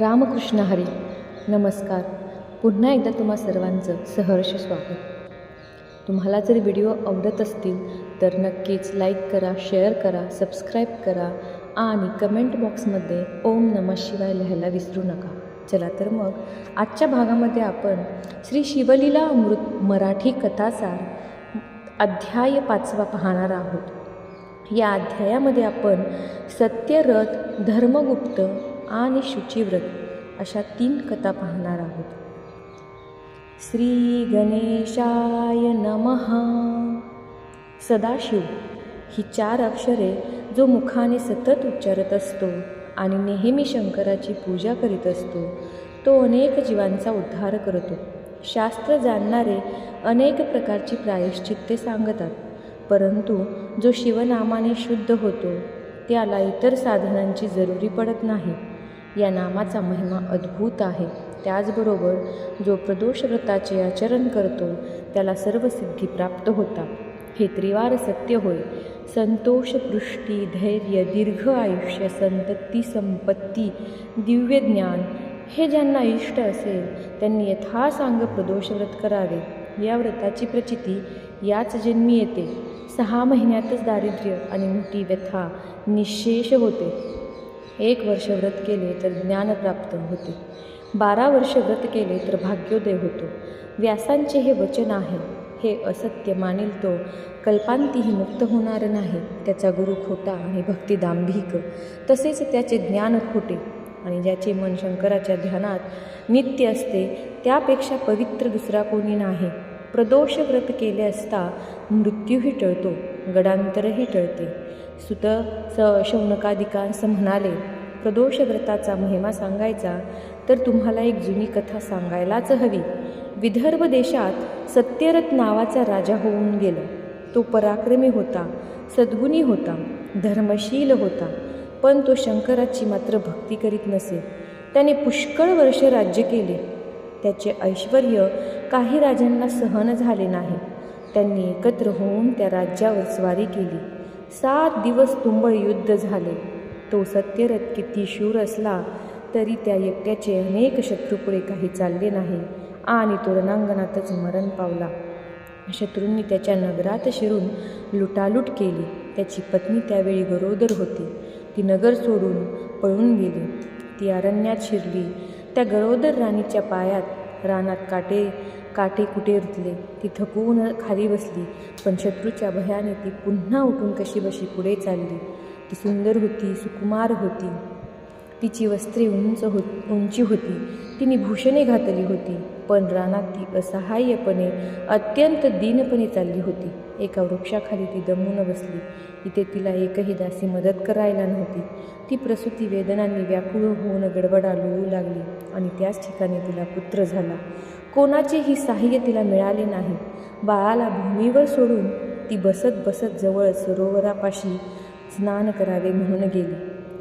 रामकृष्ण हरी नमस्कार. पुन्हा एकदा तुम्हा सर्वांचं सहर्ष स्वागत. तुम्हाला जर व्हिडिओ आवडत असतील तर नक्कीच लाईक करा शेअर करा सबस्क्राईब करा आणि कमेंट बॉक्समध्ये ओम नमः शिवाय लिहायला विसरू नका. चला तर मग आजच्या भागामध्ये आपण श्री शिवलीला अमृत मराठी कथासार अध्याय पाचवा पाहणार आहोत. या अध्यायामध्ये आपण सत्यरथ धर्मगुप्त आणि शुचिव्रत अशा तीन कथा पाहणार आहोत. श्री गणेशाय नमः. सदाशिव ही चार अक्षरे जो मुखाने सतत उच्चारत असतो आणि नेहमी शंकराची पूजा करीत असतो तो अनेक जीवांचा उद्धार करतो. शास्त्र जाणणारे अनेक प्रकारची प्रायश्चित्ते सांगतात परंतु जो शिवनामाने शुद्ध होतो त्याला इतर साधनांची जरुरी पडत नाही. या नामाचा महिमा अद्भुत आहे. त्याचबरोबर जो प्रदोष व्रताचे आचरण करतो त्याला सर्व सिद्धी प्राप्त होतात. हे त्रिवार सत्य होय. संतोष पृष्टी धैर्य दीर्घ आयुष्य संतती संपत्ती दिव्य ज्ञान हे ज्यांना इष्ट असेल त्यांनी यथासांग प्रदोष व्रत करावे. या व्रताची प्रचिती याच जन्मी येते. सहा महिन्यातच दारिद्र्य आणि मोठी व्यथा निशेष होते. एक वर्ष व्रत केले तर ज्ञान प्राप्त होते. बारा वर्ष व्रत केले तर भाग्योदय होतो. व्यासांचे हे वचन आहे. हे असत्य मानेल तो. कल्पांतीही मुक्त होणार नाही. त्याचा गुरु खोटा आणि भक्ती दांभिक तसेच त्याचे ज्ञान खोटे आणि ज्याचे मन शंकराच्या ध्यानात नित्य असते त्यापेक्षा पवित्र दुसरा कोणी नाही. प्रदोष व्रत केले असता मृत्यूही टळतो गडांतरही टळते. सुत स शौनकादिकांस म्हणाले प्रदोष व्रताचा महिमा सांगायचा तर तुम्हाला एक जुनी कथा सांगायलाच हवी. विदर्भ देशात सत्यरथ नावाचा राजा होऊन गेला. तो पराक्रमी होता सद्गुणी होता धर्मशील होता पण तो शंकराची मात्र भक्ती करीत नसे. त्याने पुष्कळ वर्ष राज्य केले. त्याचे ऐश्वर काही राजांना सहन झाले नाही. त्यांनी एकत्र होऊन त्या राज्यावर स्वारी केली. सात दिवस तुंबळ युद्ध झाले. तो सत्यरथ किती शूर असला तरी त्या एकट्याचे अनेक शत्रूपुढे काही चालले नाही आणि तो रणांगणातच मरण पावला. शत्रूंनी त्याच्या नगरात शिरून लुटालूट केली. त्याची पत्नी त्यावेळी गरोदर होती. ती नगर सोडून पळून गेली. ती अरण्यात शिरली. त्या गरोदर राणीच्या पायात रानात काटे काटे कुठे रुतले? ती थकवून खाली बसली. पण शत्रूच्या भयाने ती पुन्हा उठून कशी बशी पुढे चालली? ती सुंदर होती सुकुमार होती. तिची वस्त्रे उंच हो उंची होती. तिने भूषणे घातली होती. पण रानात ती असहाय्यपणे अत्यंत दीनपणे चालली होती. एका वृक्षाखाली ती दमून बसली. इथे तिला एकही दासी मदत करायला नव्हती. ती प्रसूती वेदनांनी व्याकुळ होऊन गडबडा लोळू लागली आणि त्याच ठिकाणी तिला पुत्र झाला. कोणाचेही सहाय्य तिला मिळाले नाही. बाळाला भूमीवर सोडून ती बसत बसत जवळ सरोवरापाशी स्नान करावे म्हणून गेली.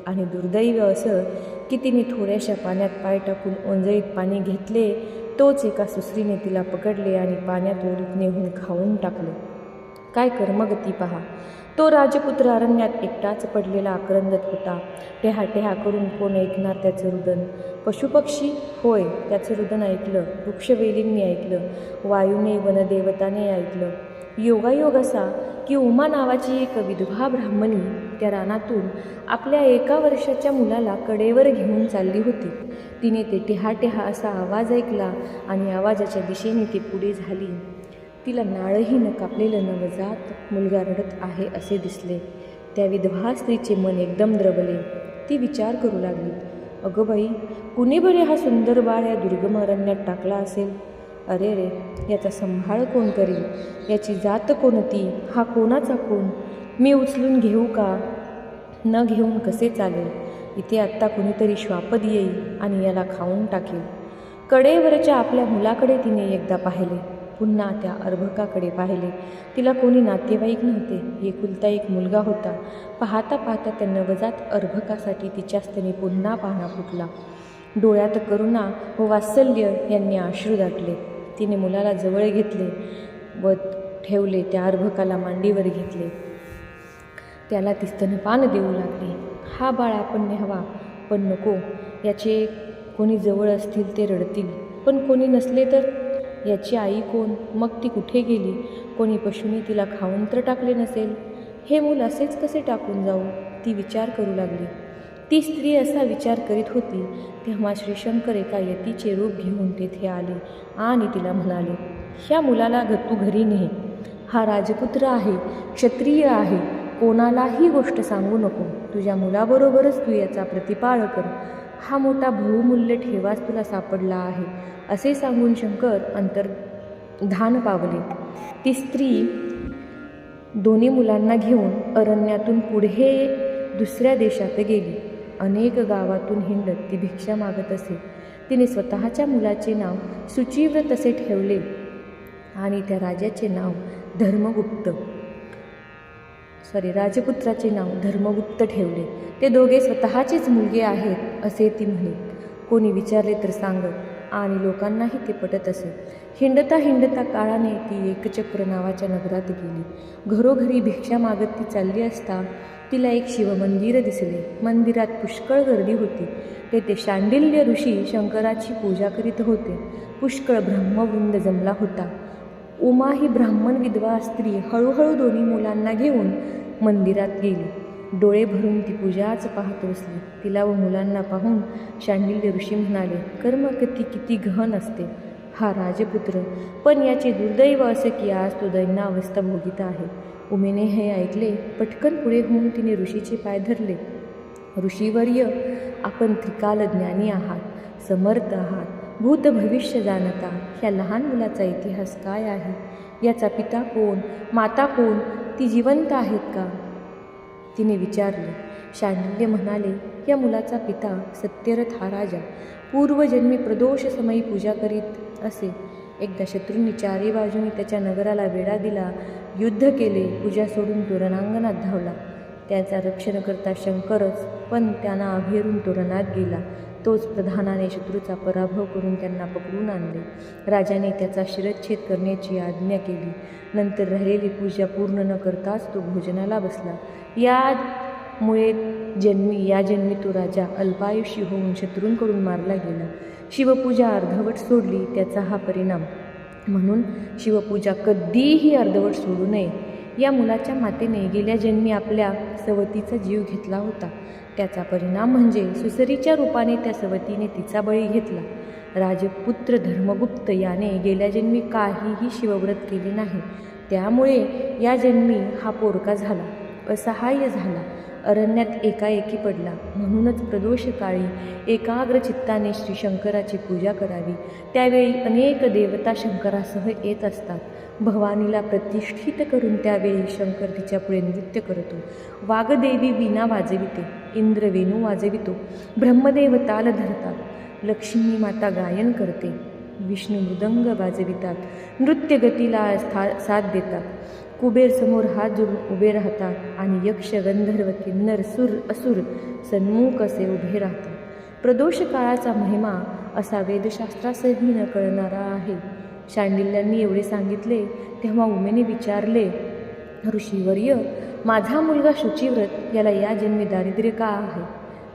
आणि दुर्दैव असं की तिने थोड्याशा पाण्यात पाय टाकून ओंजळीत पाणी घेतले तोच एका सुसरीने तिला पकडले आणि पाण्यात ओढीत नेऊन खाऊन टाकले. काय कर्मगती पहा. तो राजपुत्र अरण्यात एकटाच पडलेला आक्रंदत होता. टेहा टेहा करून कोण ऐकणार त्याचं रुदन? पशुपक्षी? होय त्याचं रुदन ऐकलं. वृक्षवेलींनी ऐकलं. वायूने वनदेवताने ऐकलं. योगायोग असा. की उमा नावाची एक विधवा ब्राह्मणी त्या रानातून आपल्या एका वर्षाच्या मुलाला कडेवर घेऊन चालली होती. तिने ते टेहा टेहा असा आवाज ऐकला आणि आवाजाच्या दिशेने ती पुढे झाली. तिला नाळही न कापलेलं नवजात मुलगा रडत आहे असे दिसले. त्या विधवा स्त्रीचे मन एकदम द्रवले. ती विचार करू लागली. अगं बाई कुणी बरे हा सुंदर बाळ या दुर्गम अरण्यात टाकला असेल? अरे रे याचा संभाळ कोण करील याची जात कोणती? हा कोणाचा कोण मी उचलून घेऊ का? न घेऊन कसे चालेल? इथे आत्ता कुणीतरी श्वापद येईल आणि याला खाऊन टाकेल. कडेवरच्या आपल्या मुलाकडे तिने एकदा पाहिले. पुन्हा त्या अर्भकाकडे पाहिले. तिला कोणी नातेवाईक नव्हते. एकुलता एक मुलगा होता. पाहता पाहता त्या नवजात अर्भकासाठी तिच्याच पुन्हा पाहणा फुटला. डोळ्यात करुणा व वात्सल्य यांनी आश्रू दाटले. तिने मुलाला जवळ घेतले व ठेवले त्या अर्भकाला मांडीवर घेतले. त्याला ती स्तनपान देऊ लागली. हा बाळ आपण न्यावा पण नको. याचे कोणी जवळ असतील ते रडतील. पण कोणी नसले तर? याची आई कोण? मग ती कुठे गेली? कोणी पशुने तिला खाऊन तर टाकले नसेल? हे मूल असेच कसे टाकून जाऊ? ती विचार करू लागली. ती स्त्री असा विचार करीत होती तेव्हा श्रीशंकर एका यतीचे रूप घेऊन तेथे आले आणि तिला म्हणाले ह्या मुलाला गत्तू तू घरी नेह. हा राजपुत्र आहे क्षत्रिय आहे. कोणालाही गोष्ट सांगू नको. तुझ्या मुलाबरोबरच तू याचा प्रतिपाळ कर. हा मोठा बहुमूल्य ठेवाच तुला सापडला आहे असे सांगून शंकर अंतर धान पावले. ती स्त्री दोन्ही मुलांना घेऊन अरण्यातून पुढे दुसऱ्या देशात गेली. अनेक गावातून हिंडत ती भिक्षा मागत असे. तिने स्वतःच्या मुलाचे नाव सुचिव्रत असे ठेवले आणि त्या राजाचे नाव धर्मगुप्त सॉरी राजपुत्राचे नाव धर्मगुप्त ठेवले. ते दोघे स्वतःचेच मुलगे आहेत असे ती म्हणे कोणी विचारले तर सांगत आणि लोकांनाही ते पटत असे. हिंडता हिंडता काळाने ती एकचक्र नावाच्या नगरात गेली. घरोघरी भिक्षा मागत ती चालली असता तिला एक शिवमंदिर दिसले. मंदिरात पुष्कळ गर्दी होती. तेथे शांडिल्य ऋषी शंकराची पूजा करीत होते. पुष्कळ ब्रह्मवृंद जमला होता. उमा ही ब्राह्मण विधवा स्त्री हळूहळू दोन्ही मुलांना घेऊन मंदिरात गेली. डोळे भरून ती पूजाच पाहत बसली. तिला व मुलांना पाहून शांडिल्य ऋषी म्हणाले कर्म किती किती गहन असते. हा राजपुत्र. पण याचे दुर्दैव असे की आज तो दैनावस्था भोगीत आहे. उमेने हे ऐकले पटकन पुढे होऊन तिने ऋषीचे पाय धरले. ऋषीवर्य आपण त्रिकाल ज्ञानी आहात समर्थ आहात भूत भविष्य जाणता. ह्या लहान मुलाचा इतिहास काय आहे? याचा पिता कोण? माता कोण? ती जिवंत आहेत का? तिने विचारले शांडिल्य म्हणाले या मुलाचा पिता सत्यरथ हा राजा पूर्वजन्मी प्रदोष समयी पूजा करीत असे. एकदा शत्रूंनी चारी बाजूनी त्याच्या नगराला वेढा दिला युद्ध केले पूजा सोडून तो रणांगणात धावला. त्याचा रक्षण करता शंकरच पण त्यांना अभेरून तो रणात गेला. तोच प्रधानाने शत्रूचा पराभव करून त्यांना पकडून आणले. राजाने त्याचा शिरच्छेद करण्याची आज्ञा केली. नंतर राहिलेली पूजा पूर्ण न करताच तो भोजनाला बसला. यामुळे जन्मी या जन्मी तो राजा अल्पायुषी होऊन शत्रूंकडून मारला गेला. शिवपूजा अर्धवट सोडली त्याचा हा परिणाम. म्हणून शिवपूजा कधीही अर्धवट सोडू नये. या मुलाच्या मातेने गेल्या जन्मी आपल्या सवतीचा जीव घेतला होता. त्याचा परिणाम म्हणजे सुसरीच्या रूपाने त्या सवतीने तिचा बळी घेतला. राजपुत्र धर्मगुप्त याने गेल्या जन्मी काहीही शिवव्रत केले नाही. त्यामुळे या जन्मी हा पोरका झाला असहाय्य झाला. अरण्यात एकाएकी पडला. म्हणूनच प्रदोष काळी एकाग्र चित्ताने श्री शंकराची पूजा करावी. त्यावेळी अनेक देवता शंकरासह येत असतात. भवानीला प्रतिष्ठित करून त्यावेळी शंकर तिच्यापुढे नृत्य करतो. वाघदेवी वीणा वाजविते इंद्र वेणू वाजवितो ब्रह्मदेव ताल धरतात लक्ष्मी माता गायन करते विष्णू मृदंग वाजवितात नृत्य गतीला स्था साथ देतात कुबेर समोर हात जोडून उभे राहतात आणि यक्ष गंधर्व किन्नर सुर असुर सन्मुख असे उभे राहतात. प्रदोष काळाचा महिमा असा वेदशास्त्रासही न कळणारा आहे. शांडिल्यांनी एवढे सांगितले तेव्हा उमेने विचारले ऋषीवर्य माझा मुलगा शुचिव्रत याला या जन्मी दारिद्र्य का आहे?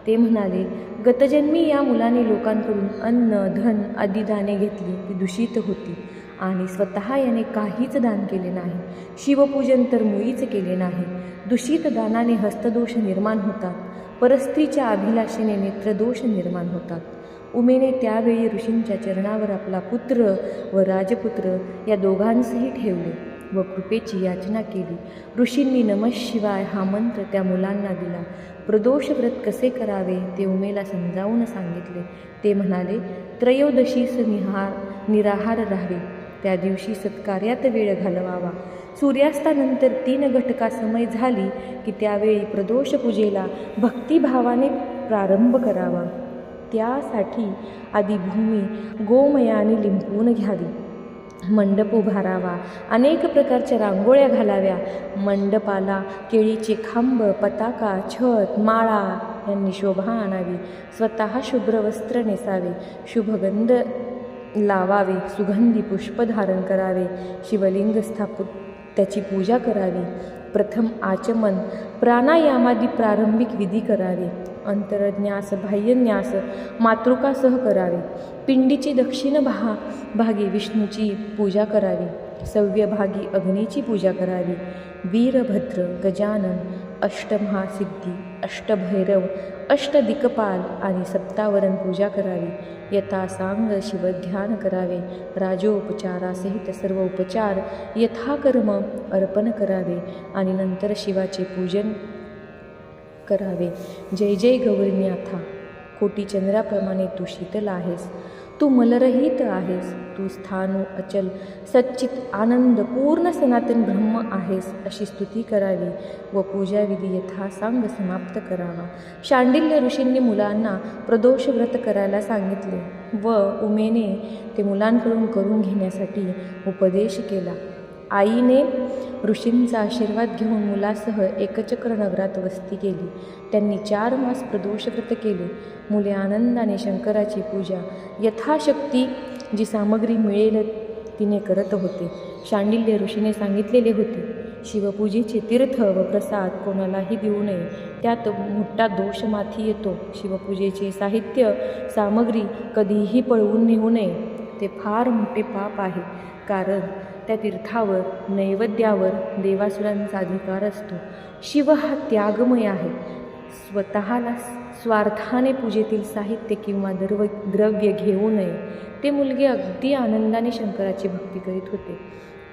ते म्हणाले गतजन्मी या मुलाने लोकांकडून अन्न धन आदी दाने घेतली ती दूषित होती आणि स्वतः याने काहीच दान केले नाही शिवपूजन तर मुळीच केले नाही दूषित दानाने हस्तदोष निर्माण होतात परस्त्रीच्या अभिलाषेने नेत्रदोष निर्माण होतात उमेने त्यावेळी ऋषींच्या चरणावर आपला पुत्र व राजपुत्र या दोघांसही ठेवले व कृपेची याचना केली. ऋषींनी नमः शिवाय हा मंत्र त्या मुलांना दिला. प्रदोष व्रत कसे करावे ते उमेला समजावून सांगितले. ते म्हणाले त्रयोदशीस निहार निराहार राहावे. त्या दिवशी सत्कार्यात वेळ घालवावा. सूर्यास्तानंतर तीन घटका समय झाली की त्यावेळी प्रदोष पूजेला भक्तिभावाने प्रारंभ करावा. त्यासाठी आधी भूमी गोमयाने लिंपून घ्यावी. मंडप उभारावा. अनेक प्रकारच्या रांगोळ्या घालाव्या. मंडपाला केळीचे खांब पताका छत माळा यांनी शोभा आणावी. स्वतः शुभ्र वस्त्र नेसावे. शुभगंध लावावे. सुगंधी पुष्प धारण करावे. शिवलिंग स्थापित त्याची पूजा करावी. प्रथम आचमन प्राणायामादी प्रारंभिक विधी करावे. अंतरज्ञास बाह्यन्यास मातृकासह करावे. पिंडीची दक्षिण भा भागी विष्णूची पूजा करावी. सव्यभागी अग्नीची पूजा करावी. वीरभद्र गजानन अष्टमहासिद्धी अष्टभैरव अष्टदिकपाल आणि सप्तावरण पूजा करावी. यथासांग शिवध्यान करावे. राजोपचारासहित सर्व उपचार यथाकर्म अर्पण करावे आणि नंतर शिवाचे पूजन करावे. जय जय गौरीनाथा कोटी चंद्राप्रमाणे तू शीतल आहेस. तू मलरहित आहेस. तू स्थानू अचल सच्चित आनंद पूर्ण सनातन ब्रह्म आहेस अशी स्तुती करावी व पूजाविधी यथासांग समाप्त करावा. शांडिल्य ऋषींनी मुलांना प्रदोष व्रत करायला सांगितले व उमेने ते मुलांकडून करून घेण्यासाठी उपदेश केला. आईने ऋषींचा आशीर्वाद घेऊन मुलासह एकचक्र नगरात वस्ती केली. त्यांनी चार मास प्रदोषव्रत केले. मुले आनंदाने शंकराची पूजा यथाशक्ती जी सामग्री मिळेल तिने करत होते. शांडिल्य ऋषीने सांगितलेले होते शिवपूजेचे तीर्थ व प्रसाद कोणालाही देऊ नये. त्यात मोठा दोष माथी येतो. शिवपूजेचे साहित्य सामग्री कधीही पळवून नेऊ नये. ते फार मोठे पाप आहे. कारण त्या तीर्थावर नैवेद्यावर देवासुरांचा अधिकार असतो. शिव हा त्यागमय आहे. स्वतःला स्वार्थाने पूजेतील साहित्य किंवा द्रव द्रव्य घेऊ नये. ते मुलगे अगदी आनंदाने शंकराची भक्ती करीत होते.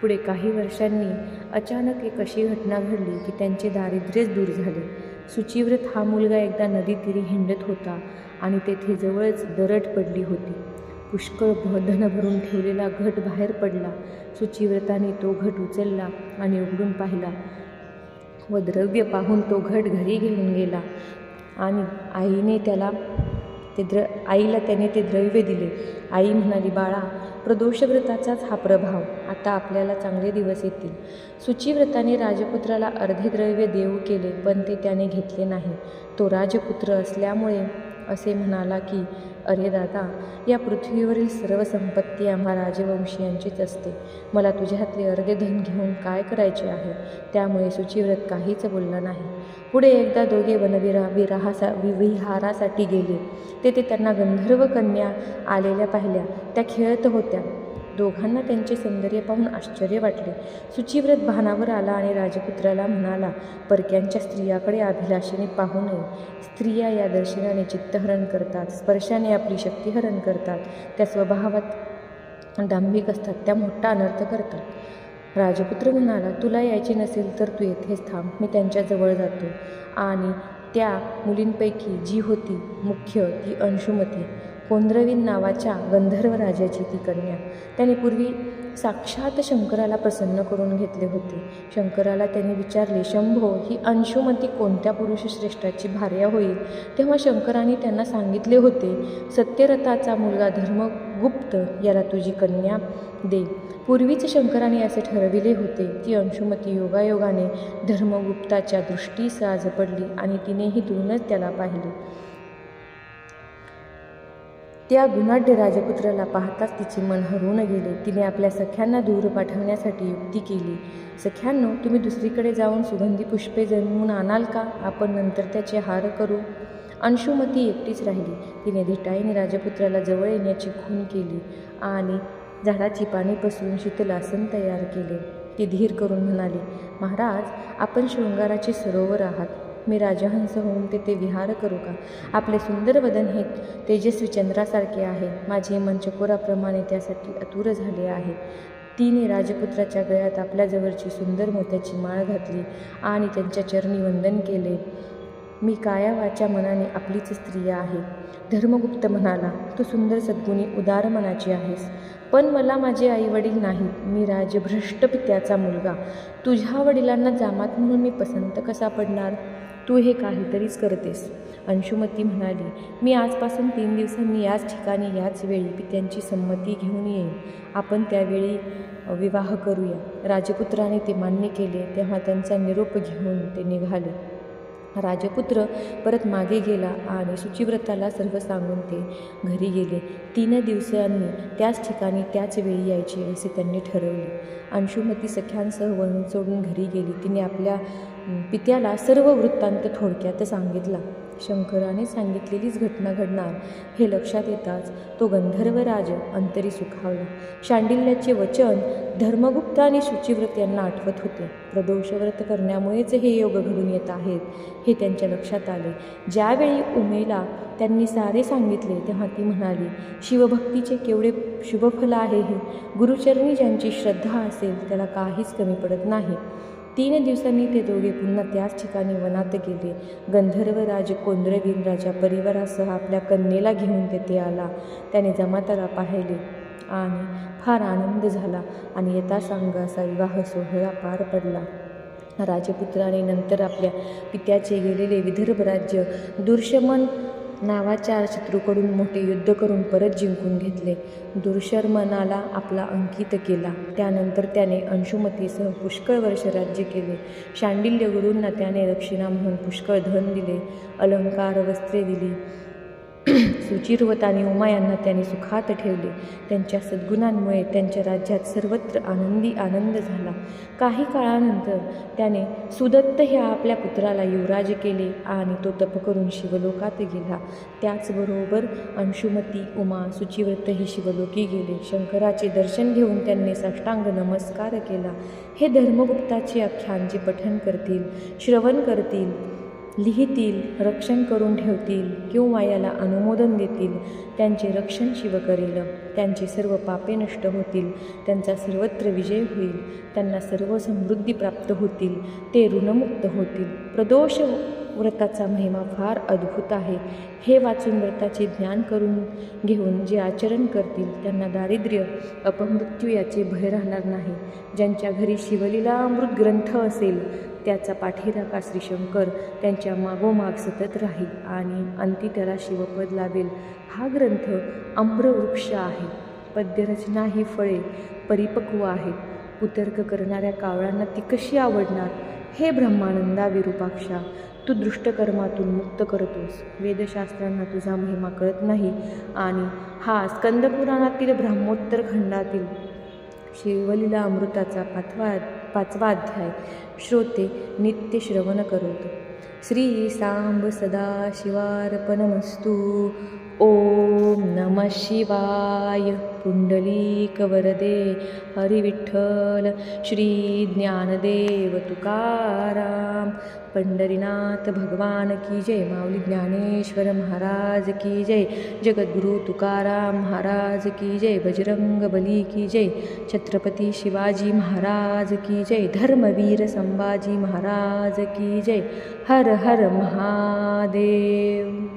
पुढे काही वर्षांनी अचानक एक अशी घटना घडली की त्यांचे दारिद्र्यच दूर झाले. सुचिव्रत हा मुलगा एकदा नदीतीरी हिंडत होता आणि तेथे जवळच दरड पडली होती. पुष्कळ भ धन भरून ठेवलेला घट बाहेर पडला. शुचिव्रताने तो घट उचलला आणि उघडून पाहिला. व द्रव्य पाहून तो घट घरी घेऊन गेला. आणि आईने त्याला ते द्र आईला त्याने ते द्रव्य दिले. आई म्हणाली बाळा प्रदोषव्रताचाच हा प्रभाव. आता आपल्याला चांगले दिवस येतील. सुचिव्रताने राजपुत्राला अर्धे द्रव्य देऊ केले पण ते त्याने घेतले नाही. तो राजपुत्र असल्यामुळे असे म्हणाला की अरे दादा या पृथ्वीवरील सर्व संपत्ती आम्हा राजवंशीयांचीच असते. मला तुझ्यातले अर्धे धन घेऊन काय करायचे आहे? त्यामुळे सुचिव्रत काहीच बोलला नाही. पुढे एकदा दोघे वनविरा विराहासा विहारासाठी गेले. तेथे त्यांना गंधर्व कन्या आलेल्या पाहिल्या. त्या खेळत होत्या. दोघांना त्यांचे सौंदर्य पाहून आश्चर्य वाटले. सुचिव्रत भानावर आला आणि राजपुत्राला म्हणाला परक्यांच्या स्त्रियाकडे अभिलाषेने पाहू नये. स्त्रिया या दर्शनाने चित्तहरण करतात स्पर्शाने आपली शक्तीहरण करतात त्या स्वभावात डांबिक असतात त्या मोठा अनर्थ करतात. राजपुत्र म्हणाला तुला यायचे नसेल तर तू येथेच थांब मी त्यांच्याजवळ जातो. आणि त्या मुलींपैकी जी होती मुख्य ती अंशुमती. कोंद्रवीन नावाच्या गंधर्व राजाची ती कन्या. त्याने पूर्वी साक्षात शंकराला प्रसन्न करून घेतले होते. शंकराला त्याने विचारले शंभो ही अंशुमती कोणत्या पुरुषश्रेष्ठाची भार्या होईल? तेव्हा शंकराने त्यांना सांगितले होते सत्यरथाचा मुलगा धर्मगुप्त याला तुझी कन्या दे. पूर्वीच शंकराने असे ठरविले होते ती अंशुमती योगायोगाने धर्मगुप्ताच्या दृष्टीस आज पडली आणि तिनेही दुरूनच त्याला पाहिले. त्या गुणाढ्य राजपुत्राला पाहताच तिचे मन हरवून गेले. तिने आपल्या सख्यांना दूर पाठवण्यासाठी युक्ती केली. सख्यांनो तुम्ही दुसरीकडे जाऊन सुगंधी पुष्पे जन्मून आणाल का? आपण नंतर त्याचे हार करू. अंशुमती एकटीच राहिली. तिने धिटाईने राजपुत्राला जवळ येण्याची खून केली आणि झाडाची पाने पसरून शीतलासन तयार केले. ती धीर करून म्हणाली महाराज आपण शृंगाराचे सरोवर आहात. मी राजहंस होऊन तेथे विहार करू का? आपले सुंदर वदन हे तेजस्वी चंद्रासारखे आहे. माझे मन चकोराप्रमाणे त्यासाठी अतुर झाले आहे. तिने राजपुत्राच्या गळ्यात आपल्याजवळची सुंदर मोत्याची माळ घातली आणि त्यांच्या चरणी वंदन केले. मी कायावाच्या मनाने आपलीच स्त्री आहे. धर्मगुप्त म्हणाला तू सुंदर सद्गुणी उदार मनाची आहेस. पण मला माझे आईवडील नाहीत. मी राजभ्रष्ट पित्याचा मुलगा. तुझ्या वडिलांना जामात म्हणून मी पसंत कसा पडणार? तू हे काहीतरीच करतेस. अंशुमती म्हणाली मी आजपासून तीन दिवसांनी याच ठिकाणी याच वेळी पित्यांची संमती घेऊन येईन. आपण त्यावेळी विवाह करूया. राजपुत्राने ते मान्य केले तेव्हा त्यांचा निरोप घेऊन ते निघाले. राजपुत्र परत मागे गेला आणि शुचिव्रताला सर्व सांगून ते घरी गेले. तीन दिवसांनी त्याच ठिकाणी त्याच वेळी यायचे असे त्यांनी ठरवले. अंशुमती सख्यांसह वन सोडून घरी गेली. तिने आपल्या पित्याला सर्व वृत्तांत थोडक्यात सांगितला. शंकराने सांगितलेलीच घटना घडणार हे लक्षात येताच तो गंधर्वराज अंतरी सुखावला. शांडिल्याचे वचन धर्मगुप्त आणि शुचिव्रत यांना आठवत होते. प्रदोषव्रत करण्यामुळेच हे योग घडून येत आहेत हे त्यांच्या लक्षात आले. ज्यावेळी उमेला त्यांनी सारे सांगितले तेव्हा ती म्हणाली शिवभक्तीचे केवढे शुभफल आहे हे. गुरुचरणी ज्यांची श्रद्धा असेल त्याला काहीच कमी पडत नाही. तीन दिवसांनी ते दोघे पुन्हा त्याच ठिकाणी वनात गेले. गंधर्वराज राजा परिवारासह आपल्या कन्येला घेऊन तेथे आला. त्याने जमाताला पाहिले. आणि फार आनंद झाला आणि यथासांग असा विवाह सोहळा पार पडला. राजपुत्राने नंतर आपल्या पित्याचे गेलेले विदर्भ राज्य दुर्शमन नावाच्या शत्रूकडून मोठे युद्ध करून परत जिंकून घेतले. दुर्शर्मनाला आपला अंकित केला. त्यानंतर त्याने अंशुमतीसह पुष्कळ वर्ष राज्य केले. शांडिल्य गुरूंना त्याने दक्षिणा म्हणून पुष्कळ धन दिले. अलंकार वस्त्रे दिली. सुचिरवत आणि उमा यांना त्याने सुखात ठेवले. त्यांच्या सद्गुणांमुळे त्यांच्या राज्यात सर्वत्र आनंदी आनंद झाला. काही काळानंतर त्याने सुदत्त ह्या आपल्या पुत्राला युवराज केले आणि तो तप करून शिवलोकात गेला. त्याचबरोबर अंशुमती उमा सुचिव्रत ही शिवलोकी गेले. शंकराचे दर्शन घेऊन त्यांनी साष्टांग नमस्कार केला. हे धर्मगुप्ताचे आख्यानचे पठन करतील श्रवण करतील लिहितील रक्षण करून ठेवतील किंवा याला अनुमोदन देतील त्यांचे रक्षण शिव करेल. त्यांची सर्व पापे नष्ट होतील त्यांचा सर्वत्र विजय होईल त्यांना सर्व समृद्धी प्राप्त होतील ते ऋणमुक्त होतील. प्रदोष व्रताचा महिमा फार अद्भुत आहे. हे वाचून व्रताचे ज्ञान करून घेऊन जे आचरण करतील त्यांना दारिद्र्य अपमृत्यू याचे भय राहणार नाही. ज्यांच्या घरी शिवलीला अमृत ग्रंथ असेल त्याचा पाठीराखा श्रीशंकर त्यांच्या मागोमाग सतत राहील आणि अंती त्याला शिवपद लाभेल. हा ग्रंथ आम्रवृक्ष आहे. पद्यरचना ही फळे परिपक्व आहेत. कुतर्क करणाऱ्या कावळांना ती कशी आवडणार? हे ब्रह्मानंदा विरूपाक्षा. तू दृष्टकर्मातून मुक्त करतोस. वेदशास्त्रांना तुझा महिमा कळत नाही आणि हा स्कंदपुराणातील ब्रह्मोत्तर खंडातील शिवलीला अमृताचा पाचवा पाचवा अध्याय. श्रोते नित्य श्रवण करोत. श्री सांब सदा शिवार्पणमस्तु ओम नम शिवाय. पुंडलीकवरदे हरिविठ्ठल. श्री ज्ञानदेव तुकाराम. पंढरीनाथ भगवान की जय. माऊली ज्ञानेश्वर महाराज की जय. जगद्गुरु तुकाराम महाराज की जय. बजरंग बली की जय. छत्रपती शिवाजी महाराज की जय. धर्मवीर संभाजी महाराज की जय. हर हर महादेव.